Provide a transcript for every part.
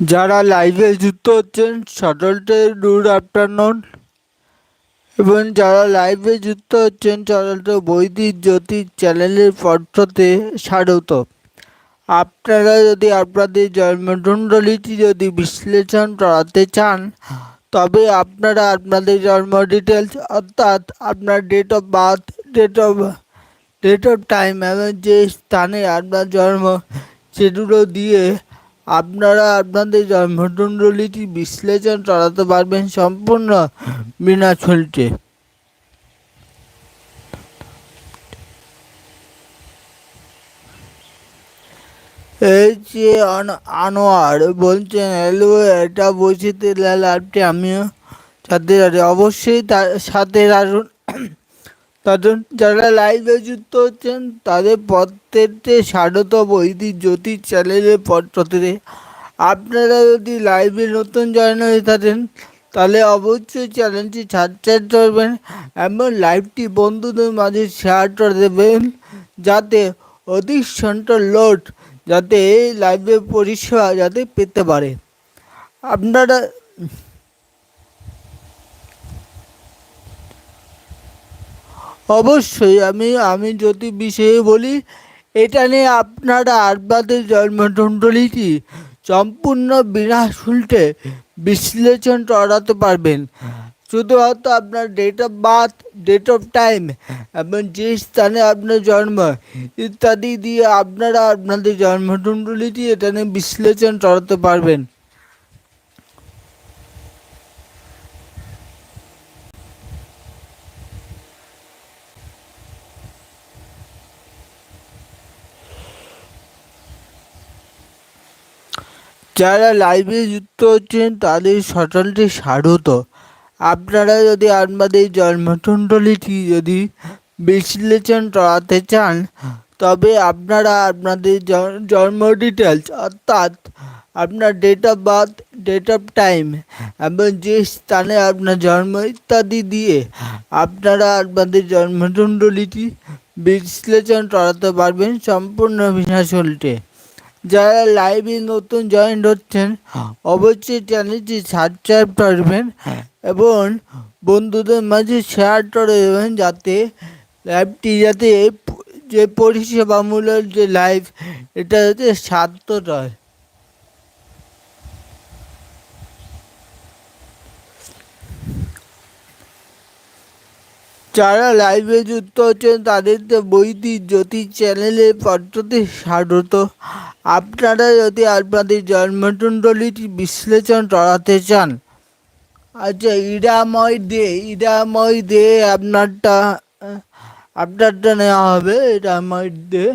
যারা লাইভে যুক্ত হচ্ছেন, সকলকে গুড আফটারনুন এবং যারা লাইভে যুক্ত হচ্ছেন, সকলকে বৈদিক জ্যোতিষ চ্যানেলের পক্ষতে স্বাগত। আপনারা যদি আপনাদের জন্মকুণ্ডলিটি যদি বিশ্লেষণ করাতে চান, তবে আপনারা আপনাদের জন্ম ডিটেলস অর্থাৎ আপনার date of birth date of date of time এবং যে স্থানে আপনার জন্ম, সেগুলো দিয়ে আপনারা আপনাদের জন্মকুণ্ডলিটি বিশ্লেষণ করাতে পারবেন সম্পূর্ণ বিনা শুল্কে এই যে আন- আনোয়ার বলছেন, হ্যালো, এটা বসিতে লাভটি আমিও সাথে অবশ্যই তার সাথে আসুন তাদের যারা লাইভে যুক্ত হচ্ছেন, তাদের প্রত্যেককে স্বাগত বৈদিক জ্যোতি চ্যানেলের পদ্ধতিতে আপনারা যদি লাইভে নতুন জয়েন হয়ে থাকেন, তাহলে অবশ্যই চ্যানেলটি সাবস্ক্রাইব করবেন এবং লাইভটি বন্ধুদের মাঝে শেয়ার করে দেবেন, যাতে অধিক সংখ্যক লোড যাতে এই লাইভের পরিষেবা যাতে পেতে পারে। আপনারা অবশ্যই আমি আমি যদি বিষয়ে বলি, এটা নিয়ে আপনারা আপনাদের জন্মকুণ্ডলিটি সম্পূর্ণ বিনা শুল্কে বিশ্লেষণ করাতে পারবেন। শুধুমাত্র আপনার date of birth date of time এবং যে স্থানে আপনার জন্ম, ইত্যাদি দিয়ে আপনারা আপনাদের জন্মকুণ্ডলিটি এটা নিয়ে বিশ্লেষণ করাতে পারবেন। যারা লাইভে যুক্ত হচ্ছেন, তাদের সকলকে স্বাগত। আপনারা যদি আপনাদের জন্মকুণ্ডলিটি যদি বিশ্লেষণ করাতে চান, তবে আপনারা আপনাদের জন্ম ডিটেলস অর্থাৎ আপনার date of birth date of time এবং যে স্থানে আপনার জন্ম ইত্যাদি দিয়ে আপনারা আপনাদের জন্মকুণ্ডলিটি বিশ্লেষণ করাতে পারবেন সম্পূর্ণ শুল্কে যারা লাইভে নতুন জয়েন হচ্ছেন অবশ্যই চ্যানেলটি সাবস্ক্রাইব করবেন এবং বন্ধুদের মাঝে শেয়ার করে দেবেন যাতে লাইভটি যাতে যে পরিষেবামূলক যে লাইভ এটা যাতে সার্থক হয়। যারা লাইভে যুক্ত হচ্ছেন তাদেরকে বৈদিক জ্যোতি চ্যানেলের পদ্ধতি স্বাগত। আপনারা যদি আপনাদের জন্মকুণ্ডলিটি বিশ্লেষণ করাতে চান আচ্ছা ইরাময় দে ইরাময় দে আপনারটা আপনারটা নেওয়া হবে, ইরাময় দে।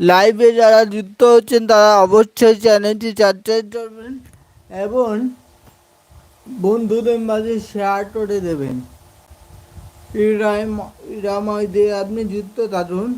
লাইভে যারা যুক্ত হচ্ছেন তারা অবশ্যই চ্যানেলটি সাবস্ক্রাইব করবেন এবং বন্ধুদের মাঝে শেয়ার করে দেবেন। দিয়ে আপনি যুক্ত থাকুন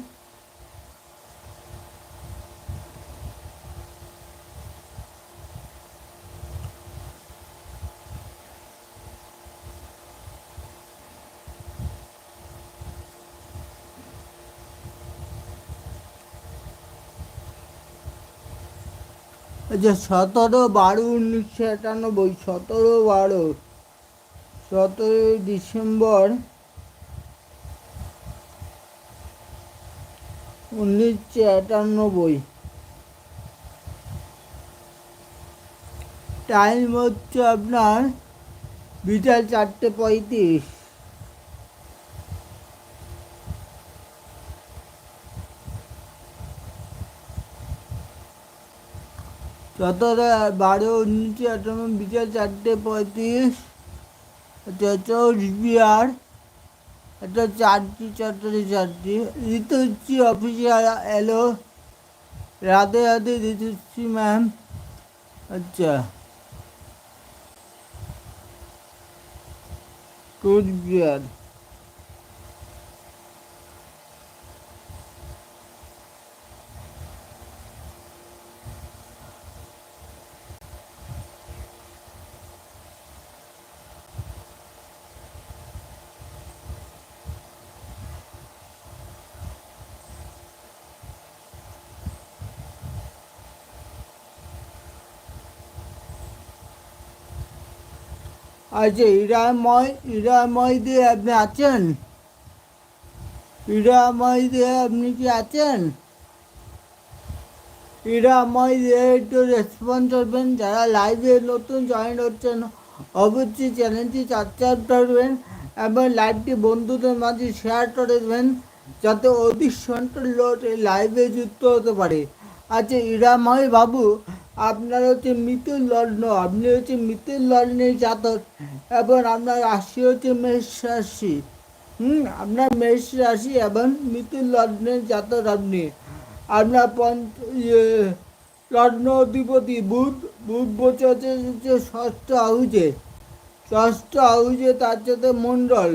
আচ্ছা সতেরো বারো উনিশশো একানব্বই সতেরো বারো সতেরোই ডিসেম্বর উনিশশো একানব্বই। টাইম হচ্ছে আপনার বিকাল চারটে পঁয়ত্রিশ। সতেরো বারো উনিশশো একানব্বই, বিকাল চারটে পঁয়ত্রিশ আচ্ছা বিহার। এটা চারটি চারটে চারটি। ঋতুশ্রী অফিসিয়াল এলো। রাতে রাতে ঋতুশ্রী ম্যাম আচ্ছা। কোচবিহার আচ্ছা ইরাময় ইরাময় দিয়ে আপনি আছেন? ইরাময় দিয়ে আপনি কি আছেন? ইরাময় দিয়ে একটু রেসপন্স করবেন। যারা লাইভে নতুন জয়েন হচ্ছেন, অবশ্যই চ্যানেলটি সাবস্ক্রাইব করবেন এবং লাইভটি বন্ধুদের মাঝে শেয়ার করে দেবেন, যাতে অধিক সংখ্যক লোক লাইভে যুক্ত হতে পারে। আচ্ছা ইরাময় বাবু আপনার হচ্ছে মৃত্যুর লগ্ন, আপনি হচ্ছে মৃত্যুর লগ্নের জাতক এবং আপনার রাশি হচ্ছে মেষ রাশি। হুম, আপনার মেষ রাশি এবং মৃত্যুর লগ্নের জাতক আপনি। আপনার পঞ্চ ইয়ে লগ্ন অধিপতি বুধ বুধ বসে হচ্ছে ষষ্ঠ হাউজে ষষ্ঠ হাউজে তার সাথে মণ্ডল।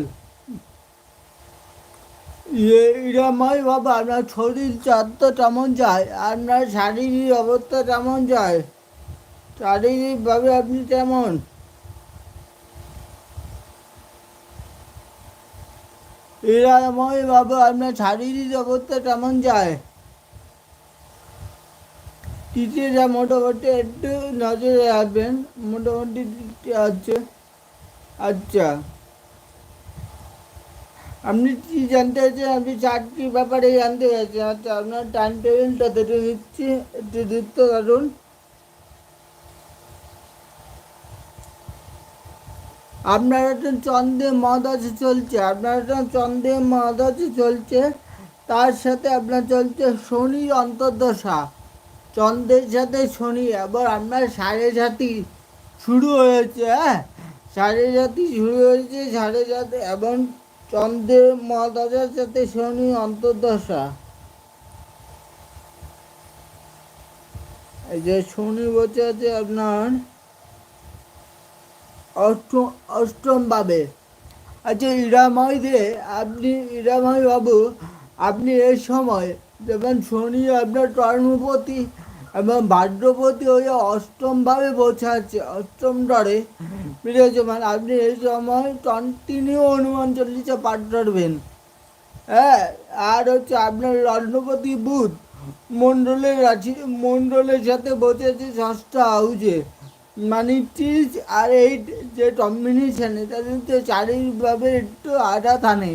ইয়ে ইরাময় বাবা আপনার শরীর চাদ্য কেমন যায় আপনার শারীরিক অবস্থা কেমন যায়। শারীরিকভাবে আপনি কেমন? ইরাময় বাবা আপনার শারীরিক অবস্থা কেমন যায়। তৃতীয়টা মোটামুটি একটু নজরে রাখবেন, মোটামুটি আছে আচ্ছা। আপনি কি জানতে চাইছেন আপনি চারটি ব্যাপারে জানতে চাইছেন আচ্ছা আপনার টাইম টেবিলটা দেখে দিচ্ছি একটু যুক্ত করুন আপনার একটা চন্দ্রে মহাদাসে চলছে। আপনার একটা চন্দ্রে মহাদাসে চলছে। তার সাথে আপনার চলছে শনির অন্তর্দশা। চন্দ্রের সাথে শনি। এবার আপনার সাড়ে সাথী শুরু হয়েছে হ্যাঁ? সাড়ে সাথী শুরু হয়েছে সাড়ে সাথে এবং চন্দ্রের মহাদশার সাথে শনি অন্তর্দশা। এই যে শনি বসে আছে আপনার অষ্টম অষ্টম ভাবে আচ্ছা ইরাময় দিয়ে আপনি ইরাময় বাবু, আপনি এই সময় যেমন শনি আপনার কর্মপতি এবং ভাদ্রপতি হয়ে অষ্টমভাবে বসে আছে অষ্টম ডরে বুঝেছে মানে আপনি এই সময় কন্টিনিউ হনুমান চল্লিশে পাঠ করবেন। হ্যাঁ আর হচ্ছে আপনার লগ্নপতি বুধ মণ্ডলের রাশি মণ্ডলের সাথে বসে আছে ষষ্ঠ হাউজে মানে ত্রিশ আর এইট যে কম্বিনেশন এটা কিন্তু চারিভাবে একটু আঘাত আনে।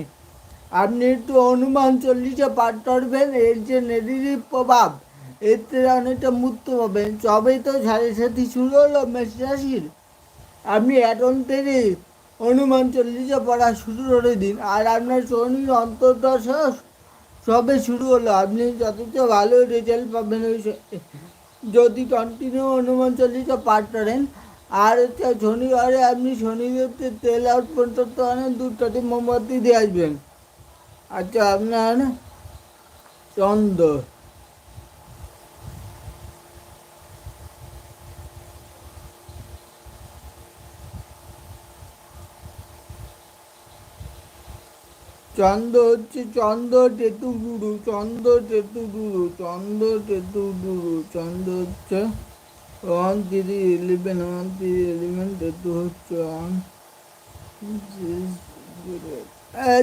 আপনি একটু হনুমান চল্লিশে পাঠ করবেন, এর যে নেগেটিভ প্রভাব। থেকে অনেকটা মুক্ত পাবেন তবেই তো সাড়ে সাথে শুরু হলো মেষ রাশির। আপনি এখন থেকে হনুমান চল্লিশে পড়া শুরু করে দিন। আর আপনার শনির অন্তর্দশা সবে শুরু হলো। আপনি যথেষ্ট ভালো রেজাল্ট পাবেন ওই যদি কন্টিনিউ হনুমান চল্লিশা পাঠ করেন। আর হচ্ছে শনিবারে আপনি শনিদেবকে তেল অর্পণ করতে পারেন দুটাটি মোমবাতি দিয়ে আসবেন। আচ্ছা আপনার চন্দ্র। চন্দ্র হচ্ছে চন্দ্র টেতু গুরু চন্দ্র টেতু গুরু চন্দ্র টেতু গুরু চন্দ্র হচ্ছে one three eleven one three eleven টেতু হচ্ছে ওয়ান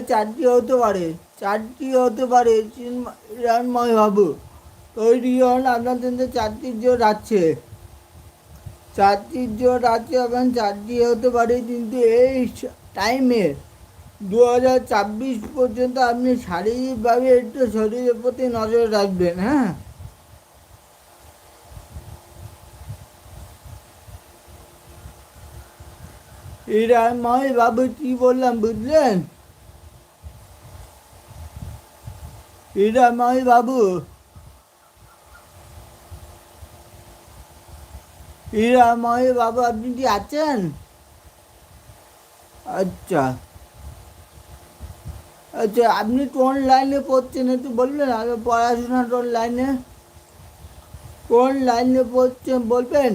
চারটি হতে পারে, চারটি হতে পারে, চিন্ময় বাবু। তৈরি হন আপনার জন্য চারটির জোর আছে। চারটির জোর আছে এবং চারটি হতে পারে কিন্তু এই টাইমে দু হাজার ছাব্বিশ পর্যন্ত আপনি শারীরিকভাবে একটু শরীরের প্রতি নজর রাখবেন হ্যাঁ? ইরাময় বাবু কি বললাম বুঝলেন? ইরাময় বাবু। ইরাময় বাবু, আপনি কি আছেন? আচ্ছা। আচ্ছা আপনি কোন লাইনে পড়ছেন একটু বলবেন? আমি পড়াশোনা কোন লাইনে? কোন লাইনে পড়ছেন বলবেন?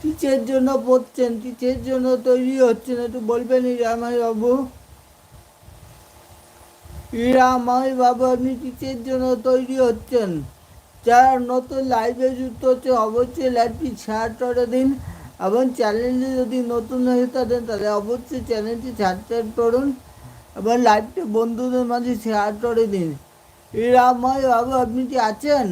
কিসের জন্য পড়ছেন? কিসের জন্য তৈরি হচ্ছেন একটু বলবেন ইরামাই বাবু ইরামাই বাবু আপনি কিসের জন্য তৈরি হচ্ছেন? যারা নতুন লাইভে যুক্ত হচ্ছে অবশ্যই লাইভটি শেয়ার করে দিন। এবং চ্যানেলটি যদি নতুন হয়ে থাকেন, তাহলে অবশ্যই চ্যানেলটি সাবস্ক্রাইব করুন এবং লাইভটি বন্ধুদের মাঝে শেয়ার করে দিন। ইরাময় বাবু, আপনি কি আছেন?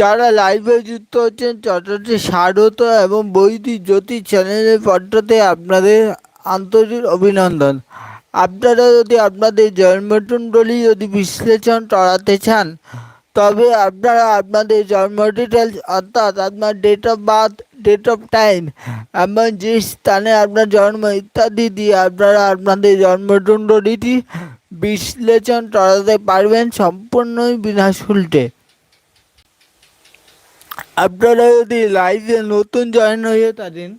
যারা লাইভে যুক্ত হচ্ছেন চ্যানেলটি স্বাগত এবং বৈদিক জ্যোতি চ্যানেলের পট্টতে আপনাদের আন্তরিক অভিনন্দন। আপনারা যদি আপনাদের জন্মকুণ্ডলী যদি বিশ্লেষণ করাতে চান তবে আপনারা আপনাদের জন্ম ডিটেলস অর্থাৎ আপনার date of birth date of time এবং যে স্থানে আপনার জন্ম ইত্যাদি দিয়ে আপনারা আপনাদের জন্মদণ্ড জন্মকুণ্ডলীটি বিশ্লেষণ করাতে পারবেন সম্পূর্ণই বিনা শুল্কে আপনারা যদি লাইভে নতুন জয়েন হয়ে থাকেন,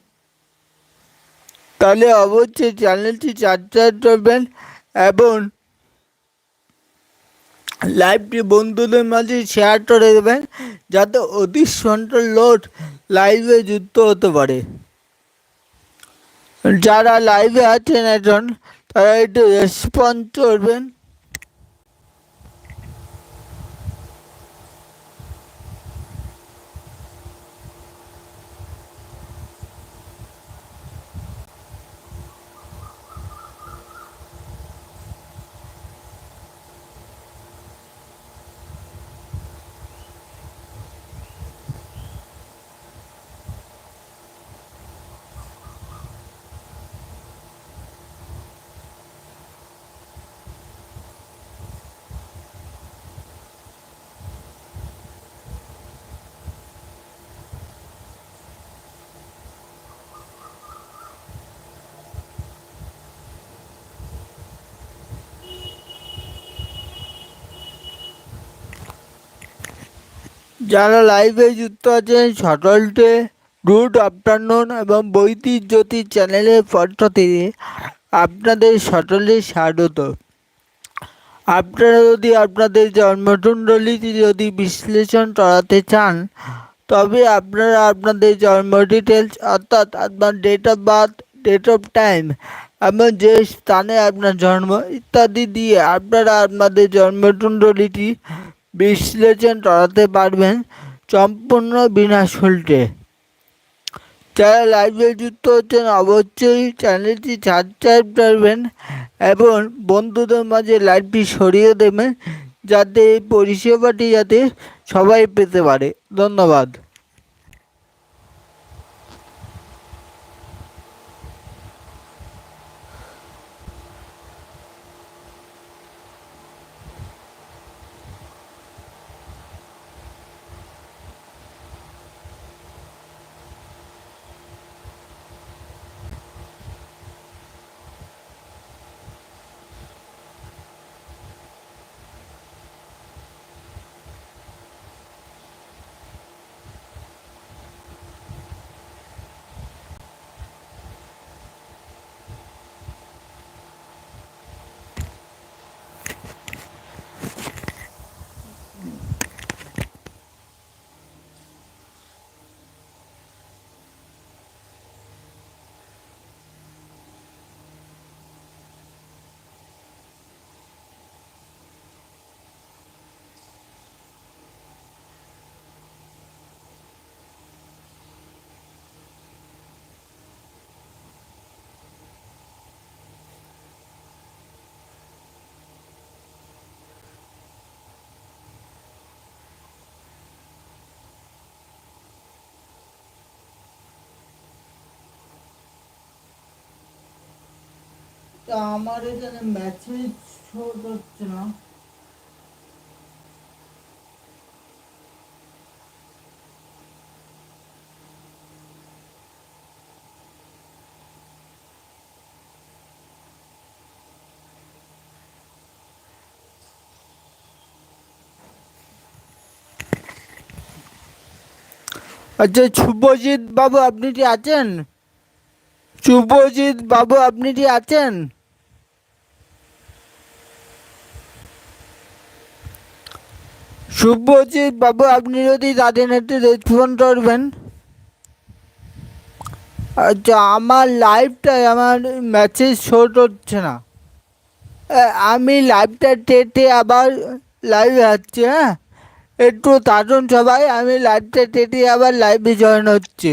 তাহলে অবশ্যই চ্যানেলটি সাবস্ক্রাইব করবেন এবং লাইভটি বন্ধুদের মাঝে শেয়ার করে দেবেন, যাতে অতি সন্ট্রোল লোড লাইভে যুক্ত হতে পারে। যারা লাইভে আছেন এখন তারা একটু রেসপন্স করবেন। যারা লাইভে যুক্ত আছেন, সকলকে গুড আফটারনুন এবং বৈদিক জ্যোতি চ্যানেলের পক্ষ থেকে আপনাদের সকলে স্বাগত। আপনারা যদি আপনাদের জন্মকুণ্ডলীটি যদি বিশ্লেষণ করাতে চান, তবে আপনারা আপনাদের জন্ম ডিটেলস অর্থাৎ আপনার date of birth date of time এবং যে স্থানে আপনার জন্ম ইত্যাদি দিয়ে আপনারা আপনাদের জন্মকুণ্ডলীটি বিশ্লেষণ করাতে পারবেন সম্পূর্ণ বিনা শুল্কে যারা লাইভে যুক্ত হচ্ছেন, অবশ্যই চ্যানেলটি সাবস্ক্রাইব করবেন এবং বন্ধুদের মাঝে লাইভটি সরিয়ে দেবেন, যাতে এই পরিষেবাটি যাতে সবাই পেতে পারে। ধন্যবাদ। আমার এখানে মেসেজ শো করছে না। আচ্ছা শুভজিৎ বাবু, আপনি কি আছেন? শুভজিৎ বাবু, আপনি কি আছেন? শুভজিৎ বাবু, আপনি যদি তাদের একটু রেসপন্স করবেন। আচ্ছা আমার লাইভটায় আমার মেসেজ শো হচ্ছে না। আমি লাইভটা টেটে আবার লাইভ আসছি হ্যাঁ? একটু তাড়ুন সবাই, আমি লাইভটা টেটে আবার লাইভে জয়েন হচ্ছে।